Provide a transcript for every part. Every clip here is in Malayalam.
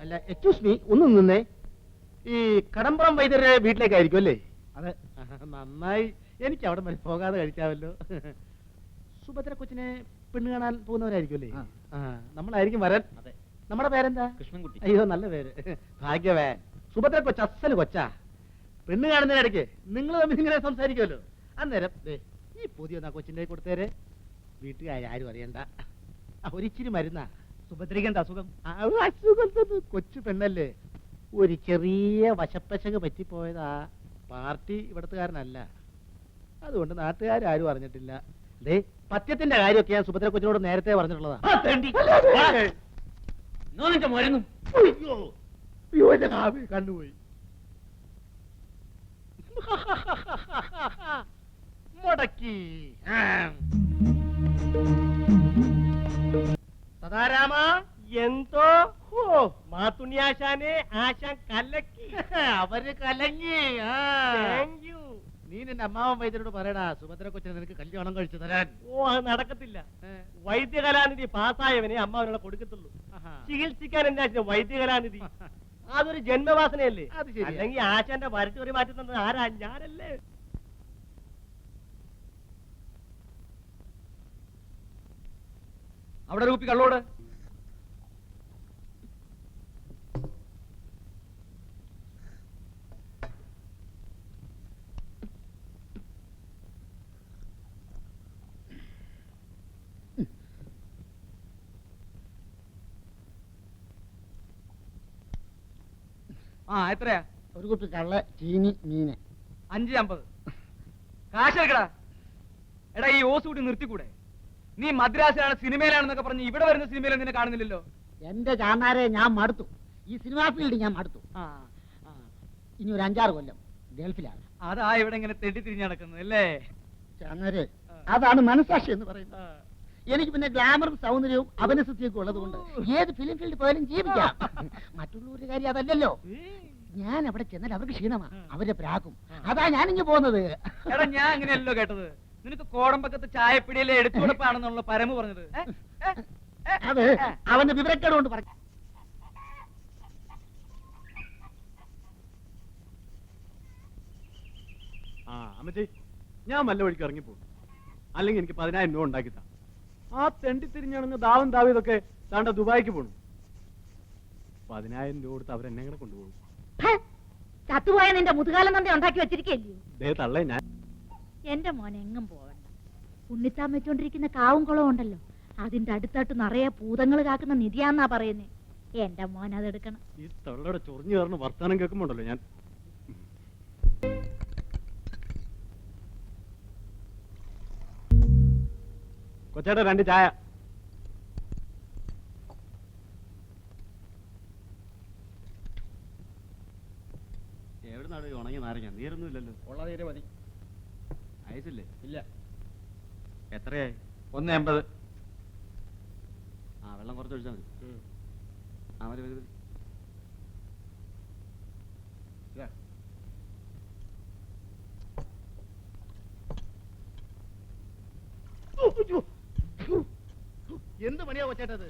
അല്ല എക്സ്ക്യൂസ് മീ ഒന്ന് നിന്നേ. ഈ കടമ്പുറം വൈദ്യരുടെ വീട്ടിലേക്കായിരിക്കും അല്ലേ? അതെ. നന്നായി. എനിക്ക് അവിടെ വരെ പോകാതെ കഴിക്കാമല്ലോ സുഭദ്ര കൊച്ചിനെ പെണ്ണ് കാണാൻ പോകുന്നവരായിരിക്കും അല്ലേ? ആ. നമ്മളായിരിക്കും വരാൻ. നമ്മുടെ പേരെന്താ? കൃഷ്ണൻകുട്ടി. അയ്യോ നല്ല പേര്. ഭാഗ്യവേ. സുഭദ്ര കൊച്ച അസൽ കൊച്ചാ. പെണ്ണ് കാണുന്നതിനിടയ്ക്ക് നിങ്ങൾ തമ്മിൽ ഇങ്ങനെ സംസാരിക്കുമല്ലോ. അന്നേരം ദേ ഈ പുതിയ ആ കൊടുത്തേരെ. വീട്ടുകാർ ആരും അറിയണ്ട. ആ, ഒരിച്ചിരി മരുന്നാ. സുഭദ്രികന്റെ അസുഖം? അസുഖം കൊച്ചു പെണ്ണല്ലേ. ഒരു ചെറിയ വശപ്പശക് പറ്റിപ്പോയതാ. പാർട്ടി ഇവിടത്തുകാരനല്ല. അതുകൊണ്ട് നാട്ടുകാരും അറിഞ്ഞിട്ടില്ല. ദേ പത്യത്തിന്റെ കാര്യമൊക്കെ ഞാൻ സുഭദ്ര കൊച്ചിനോട് നേരത്തെ പറഞ്ഞിട്ടുള്ളതാ. കണ്ടുപോയി മുടക്കി. സദാരാമ. എന്തോ? ഹോ മാത്തുണ്ണിയാശാനെ ആശാൻ കലക്കി. അവർ കലങ്ങി. താങ്ക് യു നീ നിന്റെ അമ്മാവൻ വൈദ്യരോട് പറയടാ സുഭദ്ര കൊച്ചിനെ നിനക്ക് കല്യാണം കഴിച്ചു തരാൻ. ഓ അത് നടക്കത്തില്ല. വൈദ്യകലാനിധി പാസ്സായവനെ അമ്മാവനോട് കൊടുക്കത്തുള്ളൂ. ചികിത്സിക്കാൻ എന്റെ ആശാൻ വൈദ്യകലാനിധി അതൊരു ജന്മവാസനയല്ലേ? അത് ശരി അല്ലെങ്കിൽ ആശാന്റെ വരച്ചൊരു മാറ്റി തന്നത് ആരാ? ഞാനല്ലേ. അവിടെ ഒരു കുപ്പി കള്ളോട്. ആ എത്രയാ? ഒരു കുട്ടി കള്ള ചീനി മീന്. അഞ്ച് അമ്പത്. കാശെടുക്കടാ എടാ ഈ ഓസ് കൂടി നിർത്തിക്കൂടെ? നീ മദ്രാസിലാണ് സിനിമയിലാണെന്നൊക്കെ പറഞ്ഞ് ഇവിടെ വരുന്ന സിനിമയിൽ നിന്നെ കാണുന്നില്ലല്ലോ? എന്റെ ചാന്നാരെ ഞാൻ മടുത്തു. ഈ സിനിമാ ഫീൽഡ് ഞാൻ മടുത്തു. ആ ആ, ഇനി ഒരു അഞ്ചാറ് കൊല്ലം ഗൾഫിലാണ്. അതാ ഇവിടെ ഇങ്ങനെ തെണ്ടി തിരിഞ്ഞ് നടക്കുന്നത് അല്ലേ? ചാന്നാരെ അതാണ് മനസാക്ഷി എന്ന് പറയുന്നത്. എനിക്ക് പിന്നെ ഗ്ലാമറും സൗന്ദര്യവും അഭിനസത്തിയൊക്കെ ഉള്ളത് കൊണ്ട് ഏത് ഫിലിം ഫീൽഡ് പോയാലും ജീവിക്കാം. മറ്റുള്ളവരുടെ കാര്യം അതല്ലല്ലോ. ഞാൻ അവിടെ ചെന്നാൽ അവർക്ക് ക്ഷീണമാ. അവരെ പ്രാക്കും. അതാ ഞാനിങ്ങ് പോകുന്നത്. എടാ ഞാൻ അങ്ങനെയല്ലോ കേട്ടത്. നിനക്ക് കോടമ്പക്കത്ത് ചായപ്പിടിയിലെ എടുത്തുകൊടുപ്പാണെന്നുള്ള പരമ പറഞ്ഞത്. ഏ? ഏ? ഏ? അത് അവന്റെ വിവരക്കേട് കൊണ്ട് പറഞ്ഞു ആ അമ്മച്ചി ഞാൻ വല്ല വഴിക്ക് ഇറങ്ങിപ്പോകും അല്ലെങ്കിൽ എനിക്ക് പതിനായിരം രൂപ ഉണ്ടാക്കി താ ആ തെണ്ടി തിരിഞ്ഞാണെന്ന് ദാവും ദാവിതൊക്കെ താണ്ട ദുബായിക്ക് പോണു. പതിനായിരം രൂപ കൊടുത്ത് അവരെന്നെ കൂടെ കൊണ്ടുപോകും. ചത്തുപോയ നിന്റെ മുതുകാലം തന്നെ ഉണ്ടാക്കി വെച്ചിരിക്കല്ലേ തള്ളേ ഞാൻ എന്റെ മോൻ എങ്ങും പോവണ്ട. ഉണ്ണിത്താൻ വെച്ചോണ്ടിരിക്കുന്ന കാവും കുളവും ഉണ്ടല്ലോ. അതിന്റെ അടുത്തായിട്ട് നിറയെ പൂതങ്ങൾ കാക്കുന്ന നിധിയാന്നാ പറയുന്നേ. എന്റെ മോൻ അതെടുക്കണം. ഈ തള്ളയുടെ ചൊറിഞ്ഞു കയറുന്ന വർത്താനം കേൾക്കുമ്പോണ്ടല്ലോ ഞാൻ. കൊച്ചേട്ടാ രണ്ട് ചായ. എവിടെ നാട് ഉണങ്ങി നാരങ്ങ? നീരൊന്നും ഇല്ലല്ലോ. ഉള്ള മതി. ഐസില്ലേ? ഇല്ല. എത്രയായി? ഒന്ന് എൺപത്. ആ വെള്ളം കുറച്ച് ഒഴിച്ചാൽ മതി. ആ മതി മതി മതി എന്ത് പണിയാ കൊച്ചേട്ടത്.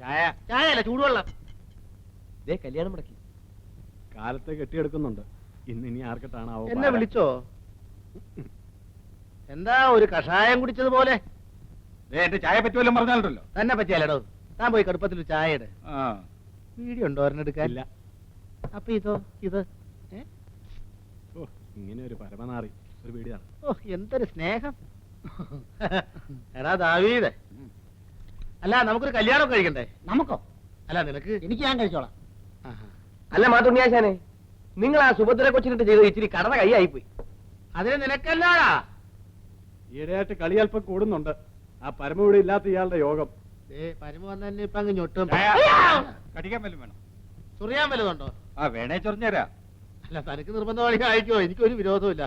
ചായ? ചായ അല്ല ചൂടുവെള്ളം. ദേ കല്യാണം മുടക്കി. കാലത്തെ കെട്ടിയെടുക്കുന്നുണ്ട്. ഇന്ന് ഇനി ആർക്കട്ടാണ് എന്നെ വിളിച്ചോ? എന്താ ഒരു കഷായം കുടിച്ചതുപോലെ? എന്റെ ചായ പറ്റുമല്ലോ പറഞ്ഞാലോ തന്നെ പറ്റിയാലോ താൻ പോയി കടുപ്പത്തിൽ ചായയുടെ ആ. വീഡിയോ ഉണ്ടോ ഒരെണ്ണെടുക്കാൻ ഇല്ല. അപ്പൊ ഇതോ ഇത്? ഓ ഇങ്ങനെ ഒരു പരമനാറി ഒരു വീടിയാണ്. ഓ എന്തൊരു സ്നേഹം. എടാ ദാവീദ്. അല്ല നമുക്കൊരു കല്യാണം കഴിക്കണ്ടേ? നമുക്കോ? അല്ല നിനക്ക്? എനിക്ക് ഞാൻ കഴിച്ചോളാം. അല്ല മാത്തുണ്ണിയാശാനെ നിങ്ങൾ ആ സുഭദ്ര കൊച്ചിനിട്ട് ചെയ്ത് ഇച്ചിരി കടന്ന കൈയായി പോയി അതിന് നിനക്കല്ലാടാ ഈയിടെയായിട്ട് കളി അല്പം കൂടുന്നുണ്ട്. ആ പരമ ഇവിടെ ഇല്ലാത്ത ഇയാളുടെ യോഗം. ഏ പരമ വന്നെ ഇപ്പൊ അങ്ങ് ഞൊട്ടും. കടിക്കാൻ വല്ലതും വേണം? ചൊറിയാൻ വല്ലതുണ്ടോ ആ വേണേ ചൊറിഞ്ഞുതരാ. അല്ല തനിക്ക് നിർബന്ധമായി അയക്കോ എനിക്കൊരു വിരോധമില്ല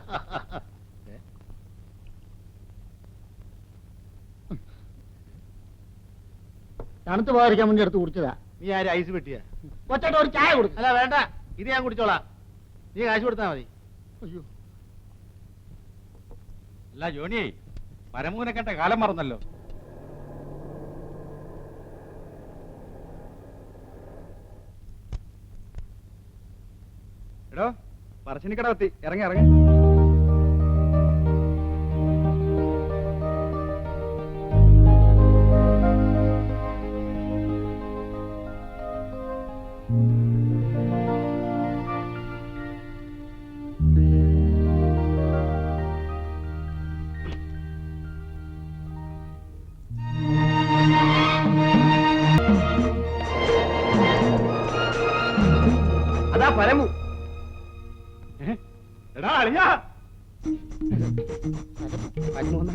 തണുത്ത് പോകാതിരിക്കാൻ വേണ്ടി എടുത്ത് കുടിച്ചതാ. നീ ആര് ഐസ് പെട്ടിയാ ഒറ്റ ഒരു ചായ കൊടുക്കും. അല്ല വേണ്ട. ഇത് ഞാൻ കുടിച്ചോളാം. നീ കാശ് കൊടുത്താ മതി. അയ്യോ. അല്ല ജോണി പരമൂനെ കണ്ട കാലം മറന്നല്ലോ. എടോ പറശ്ശിനിക്കട എത്തി ഇറങ്ങി ഇറങ്ങി.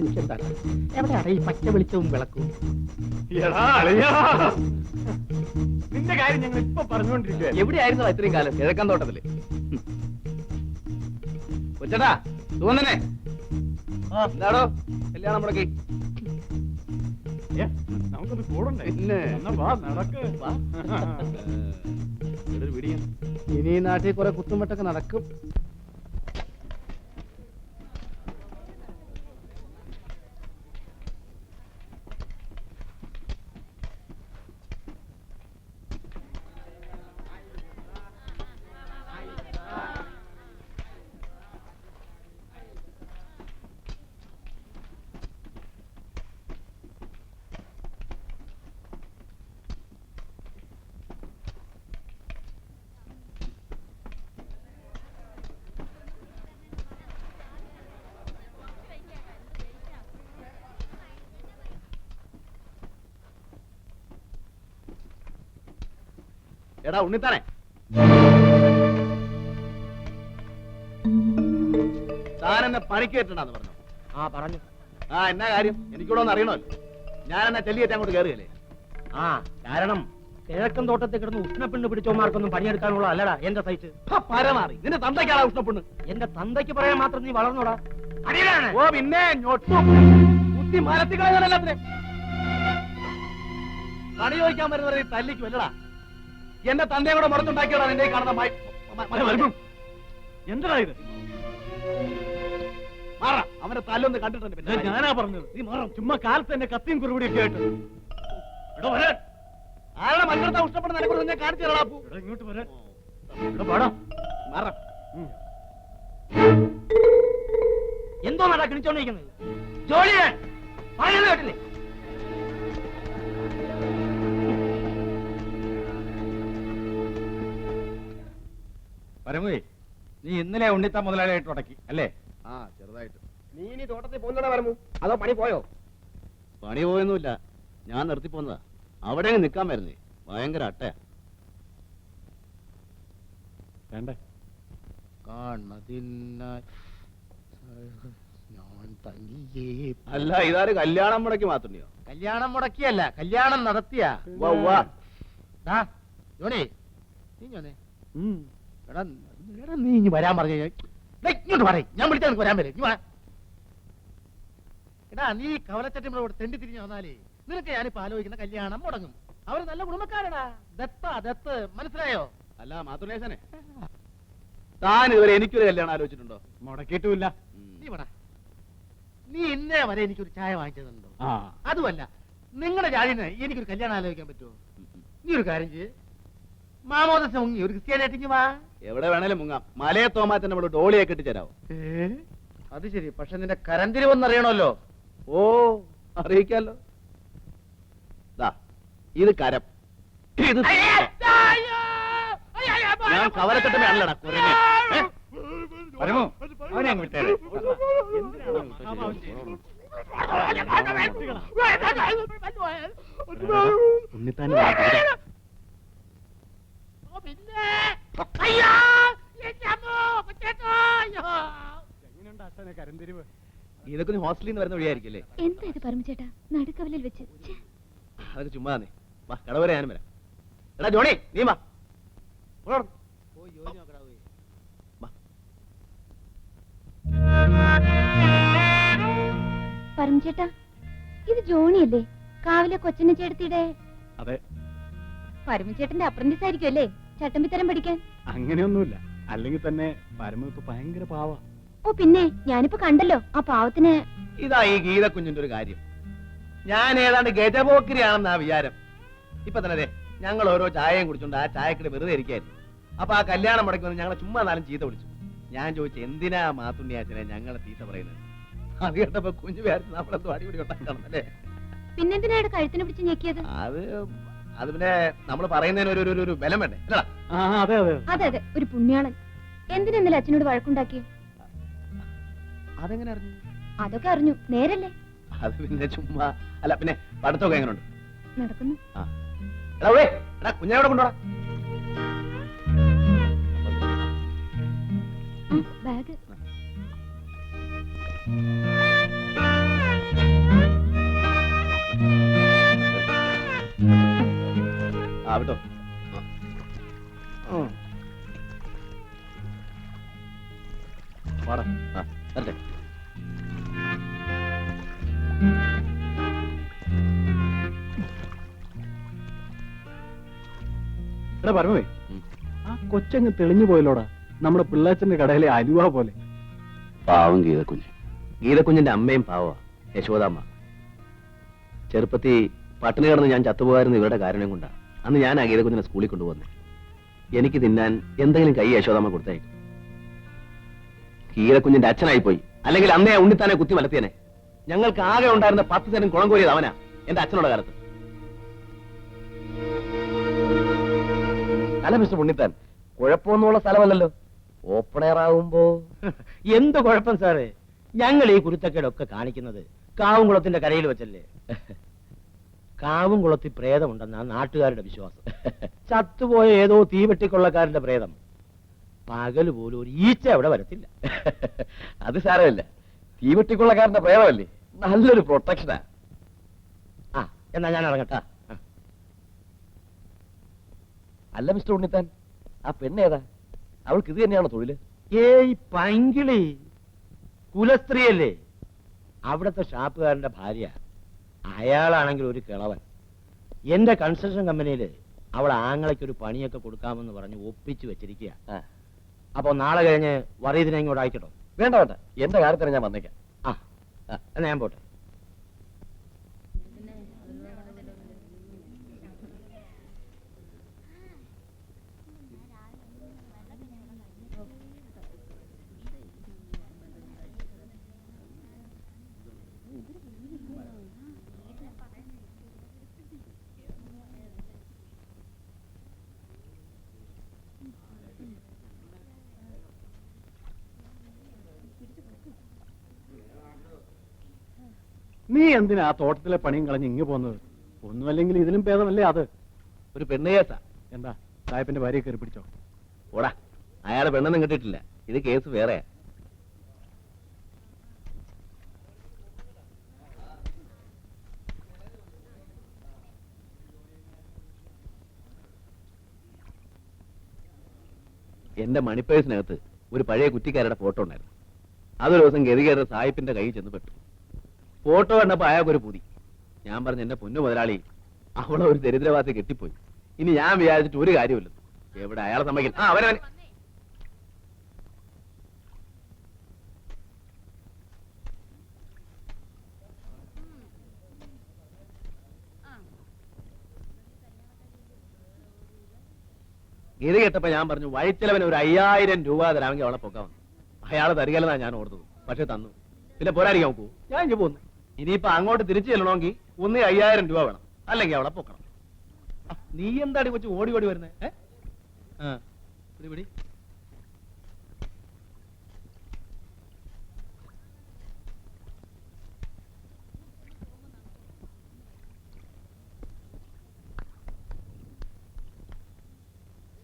എനിക്കെന്താണ് എവിടെയാണ് ഈ പച്ച വെളിച്ചവും വിളക്കും? നിന്റെ കാര്യം ഞങ്ങൾ ഇപ്പൊ പറഞ്ഞുകൊണ്ടിരിക്കുക എവിടെയായിരുന്നു ഇത്രയും കാലം? കിഴക്കൻ തോട്ടത്തിൽ. കൊച്ചടാ തോന്നനെ എന്താടോ? കല്യാണം മുടക്കി. നമുക്കൊന്ന് കൂടണ്ടേ? ഇനി നാട്ടിൽ കുറെ കുത്തുമട്ടൊക്കെ നടക്കും. എടാ ഉണ്ണിത്താനെ. താൻ എന്നെ പണിക്ക് കെട്ടണ്ടെന്ന് പറഞ്ഞു. ആ പറഞ്ഞു. ആ എന്നാ കാര്യം? എനിക്കൂടെ ഒന്ന് അറിയണമല്ലോ. ഞാൻ എന്നാ ചെല്ലിയേറ്റ് അങ്ങോട്ട് കയറുകയല്ലേ ആ കാരണം കിഴക്കൻ തോട്ടത്തിൽ കിടന്ന് ഉഷ്ണപ്പെണ്ണ് പിടിച്ചോമാർക്കൊന്നും പണിയെടുക്കാനുള്ള അല്ലടാ എന്റെ സൈറ്റ്. പരമാറി. നിന്റെ തന്തയ്ക്കാണ് ഉഷ്ണപ്പെണ്ണ് എന്റെ തന്തയ്ക്ക് പറയാൻ മാത്രം നീ വളർന്നോടാ. ഓ പിന്നെ കുത്തി മരത്തി കളയാനല്ലാത്തിനെ പണി ചോദിക്കാൻ വരുന്നവരെ തല്ലിക്ക് വല്ലടാ എന്റെ തന്തയും കൂടെ മുടത്തുണ്ടാക്കിയടാ നിന്റെ കാണുന്ന. എന്താ ഇത്? മാറ അവന്റെ തല്ലൊന്ന് കണ്ടിട്ടുണ്ട് പിന്നെ. ഞാനാ പറഞ്ഞത്. നീ മാറും ചുമ്മാ കാലത്ത് എന്നെ കത്തിയും കുറുപടിയൊക്കെ ആയിട്ട്. എടാ വരാൻ. ആരുടെ മറ്റൊരുത്ത ഇഷ്ടപ്പെടുന്ന നിനക്കൊരു ഞാൻ കാണിച്ചു എടാ ഇങ്ങോട്ട് വരാൻ. ഇവിടെ പാടാ. മാറ. എന്തോ നടക്കണിച്ചോണ്ടിരിക്കുന്നത് ജോലിയാ പറയുന്നത് കേട്ടില്ലേ? പരമുവേ നീ ഇന്നലെ ഉണ്ണിത്ത മുതലാളിയായിട്ട് ഉടക്കി അല്ലേ? ആ ചെറുതായിട്ട്. നീ ഇനി തോട്ടത്തിൽ പോകുന്നതാ പരമു. അതോ പണി പോയോ? പണി പോയൊന്നുമില്ല. ഞാൻ നിർത്തി പോന്നതാ. അവിടെ നിൽക്കാൻ വരുന്നേ. ഭയങ്കര അട്ടയാ. വേണ്ടേ? കാണതിനായി ഞാൻ അല്ല ഇതാര് കല്യാണം മുടക്കി മാത്രമോ കല്യാണം മുടക്കിയല്ല കല്യാണം നടത്തിയാ. ദാ, ജോണി നീ ഞോനെ ഉം. എടാ എടാ നീ ഇനി വരാൻ പറഞ്ഞു ഇങ്ങോട്ട് പറയും ഞാൻ വിളിച്ചാൽ നിനക്ക് വരാൻ വരും എടാ നീ കവലച്ചട്ടിമ്മളോട് തെണ്ടി തിരിഞ്ഞു വന്നാലേ നിനക്ക് ഞാനിപ്പോ ആലോചിക്കുന്ന കല്യാണം മുടങ്ങും. അവർ നല്ല കുടുംബക്കാരടാ. ദത്ത ദത്ത്. മനസ്സിലായോ? അല്ല മാതുലേശനെ താൻ ഇതുവരെ എനിക്കൊരു കല്യാണം ആലോചിച്ചിട്ടുണ്ടോ? മുടക്കിയിട്ടുമില്ല. നീ പറ നീ ഇന്നേ വരെ എനിക്കൊരു ചായ വാങ്ങിച്ചതുണ്ടോ? അതുമല്ല നിങ്ങളുടെ ജാതിന് എനിക്കൊരു കല്യാണം ആലോചിക്കാൻ പറ്റുമോ? നീ ഒരു കാര്യം ചെയ്യ്. മാമോദസം മുങ്ങി. ഒരു ക്രിസ്ത്യാനായിട്ടിങ്ങ് വാ. എവിടെ വേണേലും മുങ്ങാം. മലയെ തോമാറ്റന്റെ നമ്മൾ ഡോളിയെ കെട്ടിച്ചേരാവോ അത് ശരി. പക്ഷെ നിന്റെ കരന്തിരിവെന്നറിയണമല്ലോ ഓ അറിയിക്കാലോ. ദാ ഇത് കരം. ഇത് ഞാൻ കവലക്കെട്ടുമ്പോ അല്ലടാ കുരങ്ങ്? പരമു അവനെ അങ്ങ് വിട്ടേരെ. ഉണ്ണിത്താൻ അച്ഛനെ കരന്തിരിവ് ഇതൊക്കെ നീ ഹോസ്റ്റലിൽ നിന്ന് വരുന്ന വഴിയായിരിക്കില്ലേ എന്താ ഇത് പരമചേട്ടാ നടുക്കവലിൽ വെച്ച്. അതൊക്കെ ചുമ്മാ വാ കടവരെ ഞാനും വരാം. എടാ ജോണി നീ വാ. പരമചേട്ടാ ഇത് ജോണിയല്ലേ? കാവിലെ കൊച്ചിനെ ചേട്ടത്തിയുടെ അതെ. പരമചേട്ടന്റെ അപ്രന്റീസ് ആയിരിക്കും അല്ലേ ചട്ടമ്പിത്തരം പഠിക്കാൻ? അങ്ങനെയൊന്നുമില്ല. അല്ലെങ്കിൽ തന്നെ പരമ ഇപ്പൊ ഭയങ്കര പാവ. ഓ പിന്നെ ഞാനിപ്പോ കണ്ടല്ലോ ആ പാവത്തിന് ഇതാ ഈ ഗീത കുഞ്ഞിന്റെ ഒരു കാര്യം. ഞാൻ ഏതാണ്ട് ആ വിചാരം. ഇപ്പൊ തന്നെ ദേ, ഞങ്ങൾ ഓരോ ചായയും കുടിച്ചോണ്ട് ആ ചായക്കിട വെറുതെ ഇരിക്കായിരുന്നു. അപ്പൊ ആ കല്യാണം മുടക്കി വന്ന് ഞങ്ങളെ ചുമ്മാ നാലും ചീത്ത വിളിച്ചു. ഞാൻ ചോദിച്ചു എന്തിനാ മാത്തുണ്ണി അച്ഛനെ ഞങ്ങളെ ചീത്ത പറയുന്നത്? അത് കേട്ടപ്പോ കുഞ്ഞു വിചാരിച്ചു നമ്മളെന്തോ അടിപിടി ഉണ്ടാക്കണമെന്നല്ലേ പിന്നെന്തിനാണ് കഴുത്തിന് പിടിച്ച് ഞെക്കിയത്? അത് അത് പിന്നെ നമ്മൾ പറയുന്നതിന് ഒരു ഒരു- ഒരു ബലം വേണ്ടേ? അല്ലടാ ആ അതെ അതെ. അതെ അതെ. ഒരു പുണ്യാളൻ. എന്തിനെന്നല്ലേ അച്ഛനോട് വഴക്കുണ്ടാക്കി അതെങ്ങനെ അറിഞ്ഞു? അതൊക്കെ അറിഞ്ഞു. നേരല്ലേ? അത് പിന്നെ ചുമ്മാ. അല്ല പിന്നെ പഠിത്തമൊക്കെ എങ്ങനെയുണ്ട് നടക്കുന്നു. എടാ ഉവ്വേ, എടാ കുഞ്ഞിനെ എവിടെ കൊണ്ടുപോടാ ഉം, ബാഗ്. ആ. വിട്ടോ ഉം. വാടാ. ആ വരട്ടെ. എടാ പരമേ ആ കൊച്ചങ്ങ് തെളിഞ്ഞു പോയല്ലോടാ. നമ്മുടെ പിള്ളാച്ചന്റെ കടയിലെ അലുവ പോലെ. പാവം ഗീതക്കുഞ്ഞ്. ഗീതക്കുഞ്ഞിന്റെ അമ്മയും പാവ യശോദാമ്മ. ചെറുപ്പത്തിൽ പട്ടിണി കിടന്ന് ഞാൻ ചത്തുപോകാരുന്ന ഇവരുടെ കാരണം കൊണ്ടാ. അന്ന് ഞാൻ ആ ഗീതകുഞ്ഞിനെ സ്കൂളിൽ കൊണ്ടുപോകുന്നത് എനിക്ക് തിന്നാൻ എന്തെങ്കിലും കൈ യശോദാമ്മ കൊടുത്തേക്കും ഗീതക്കുഞ്ഞിന്റെ അച്ഛനായിപ്പോയി. അല്ലെങ്കിൽ അന്നേ ഉണ്ണിത്താനെ കുത്തി മലത്തിയനെ ഞങ്ങൾക്ക് ആകെ ഉണ്ടായിരുന്ന പത്ത് തരം കുളം കോരിയത് അവനാ എന്റെ അച്ഛനോട് കാലത്ത്. അല്ല മിസ്റ്റർ ഉണ്ണിത്താൻ കുഴപ്പമൊന്നുമുള്ള സ്ഥലമല്ലല്ലോ. ഓപ്പൺ എയർ ആവുമ്പോ. എന്ത് കുഴപ്പം സാറേ? ഞങ്ങൾ ഈ കുരുത്തക്കേടൊക്കെ കാണിക്കുന്നത് കാവുംകുളത്തിന്റെ കരയിൽ വെച്ചല്ലേ? കാവുംകുളത്തിൽ പ്രേതമുണ്ടെന്നാണ് നാട്ടുകാരുടെ വിശ്വാസം. ചത്തുപോയ ഏതോ തീവെട്ടിക്കൊള്ളക്കാരന്റെ പ്രേതം. പകൽ പോലും ഒരു ഈച്ച അവിടെ വരത്തില്ല. അത് സാരമില്ല. തീവെട്ടിക്കൊള്ളക്കാരന്റെ പ്രേതമല്ലേ? നല്ലൊരു പ്രൊട്ടക്ഷനാ. ആ എന്നാ ഞാൻ ഇറങ്ങട്ടാ. അല്ല മിസ്റ്റർ ഉണ്ണിത്താൻ ആ പെണ്ണേതാ? അവൾക്ക് ഇത് തന്നെയാണോ തൊഴിൽ? ഏയ് പൈങ്കിളി. കുലസ്ത്രീയല്ലേ. അവിടുത്തെ ഷാപ്പുകാരന്റെ ഭാര്യ. അയാളാണെങ്കിൽ ഒരു കിളവൻ. എന്റെ കൺസ്ട്രക്ഷൻ കമ്പനിയിൽ അവൾ ആങ്ങളയ്ക്ക് ഒരു പണിയൊക്കെ കൊടുക്കാമെന്ന് പറഞ്ഞ് ഒപ്പിച്ചു വെച്ചിരിക്കുക അപ്പോ നാളെ കഴിഞ്ഞ് വറീതിനെ ഇങ്ങോട്ട് അയക്കട്ടോ. വേണ്ട വേണ്ട. എന്റെ കാര്യത്തിന് ഞാൻ വന്നേക്കാം. ആ, എന്നാ ഞാൻ പോട്ടെ. നീ എന്തിനാ ആ തോട്ടത്തിലെ പണിയും കളഞ്ഞ് ഇങ്ങ് പോകുന്നത്? ഒന്നുമല്ലെങ്കിൽ ഇതിലും ഭേദമല്ലേ അത്? ഒരു പെണ്ണുകേസാ. എന്താ സാഹിബിന്റെ ഭാര്യയെ കയറി പിടിച്ചോ? ഓടാ അയാളെ പെണ്ണൊന്നും കിട്ടിയിട്ടില്ല. ഇത് കേസ് വേറെയാ എന്റെ മണിപ്പേഴ്സിനകത്ത് ഒരു പഴയ കുറ്റിക്കാരുടെ ഫോട്ടോ ഉണ്ടായിരുന്നു. അതൊരു ദിവസം ഗതികേരുടെ സായിപ്പിന്റെ കയ്യിൽ ചെന്ന് പെട്ടു. ഫോട്ടോ കണ്ടപ്പോ അയാൾക്ക് ഒരു പൂതി. ഞാൻ പറഞ്ഞു എന്റെ പൊന്നു മുതലാളി അവളെ ഒരു ദരിദ്രവാസി കെട്ടിപ്പോയി. ഇനി ഞാൻ വിചാരിച്ചിട്ട് ഒരു കാര്യമില്ല എവിടെ അയാളെ സമ്മതിക്കും ആ അവനവന് ഇത് കേട്ടപ്പോ ഞാൻ പറഞ്ഞു വഴിച്ചെലവന് ഒരു അയ്യായിരം രൂപ തരാമെങ്കിൽ അവളെ പൊക്കാവുന്നു അയാൾ തരികലെന്നാ ഞാൻ ഓർത്തത്. പക്ഷെ തന്നു. പിന്നെ പോരാടിക്കാൻ നോക്കൂ ഞാൻ ഇഞ്ഞു പോന്നു. ഇനിയിപ്പോ അങ്ങോട്ട് തിരിച്ചു ചെല്ലണമെങ്കിൽ ഒന്ന് അയ്യായിരം രൂപ വേണം. അല്ലെങ്കിൽ അവളെ പൊക്കണം. നീ എന്താടി കൊച്ചു ഓടി ഓടി വരുന്നത് പിടി.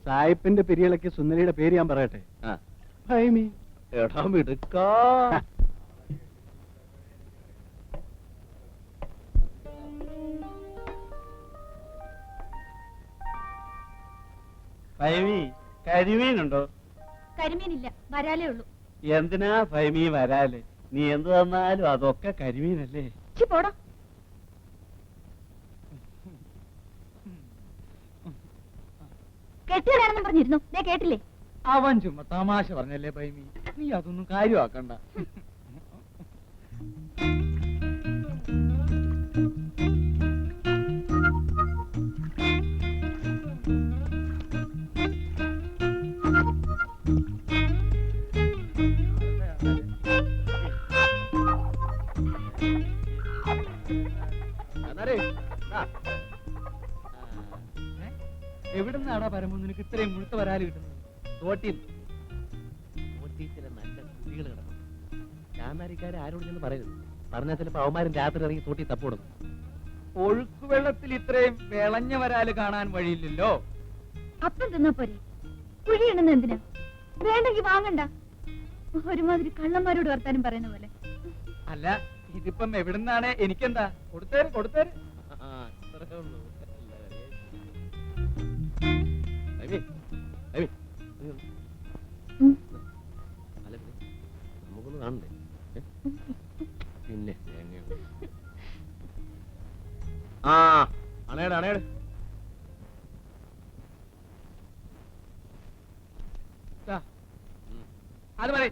സായിപ്പിന്റെ പെരിയളയ്ക്ക് സുന്ദരിയുടെ പേര് ഞാൻ പറയട്ടെ? എടാ മിടുക്കാ. കരിമീനുണ്ടോ? കരിമീനില്ല വരാലേ ഉള്ളൂ. എന്തിനാ ഭൈമീ വരാൽ? നീ എന്ത് തന്നാലും അതൊക്കെ കരിമീനല്ലേ. ചി പോടാ. കെട്ടുകയാണെന്നും പറഞ്ഞിരുന്നു. ദേ കേട്ടില്ലേ? അവൻ ചുമ്മാ തമാശ പറഞ്ഞല്ലേ ഭൈമി. നീ അതൊന്നും കാര്യമാക്കണ്ട. എവിടുന്നാടാ പരമു നിനക്ക് ഇത്രയും മുഴുത്ത വരാൽ കിട്ടുന്നത്? തോട്ടിൽ ചില നല്ല കുട്ടികൾ കിടക്കും ചാന്നാരിക്കാരെ ആരോട് ചെന്ന് പറയരുത്. പറഞ്ഞാൽ ചിലപ്പോ അവന്മാരും രാത്രി ഇറങ്ങി തോട്ടി തപ്പോടും ഒഴുക്കുവെള്ളത്തിൽ ഇത്രയും വിളഞ്ഞ വരാൽ കാണാൻ വഴിയില്ലല്ലോ. അപ്പം തിന്നാ പോരെ. കുഴിയണെന്ന് എന്തിനാ? വേണ്ടെങ്കി വാങ്ങണ്ട. ഒരുമാതിരി കള്ളന്മാരോട് വർത്താനം പറയുന്ന പോലെ. അല്ല ഇതിപ്പം എവിടുന്നാണ് എനിക്കെന്താ കൊടുത്തേര് കൊടുത്തേര്. നമുക്കൊന്ന് കാണണ്ടേ? പിന്നെ. ആ അണേട് അണേട്. അത് ഇവിടെ.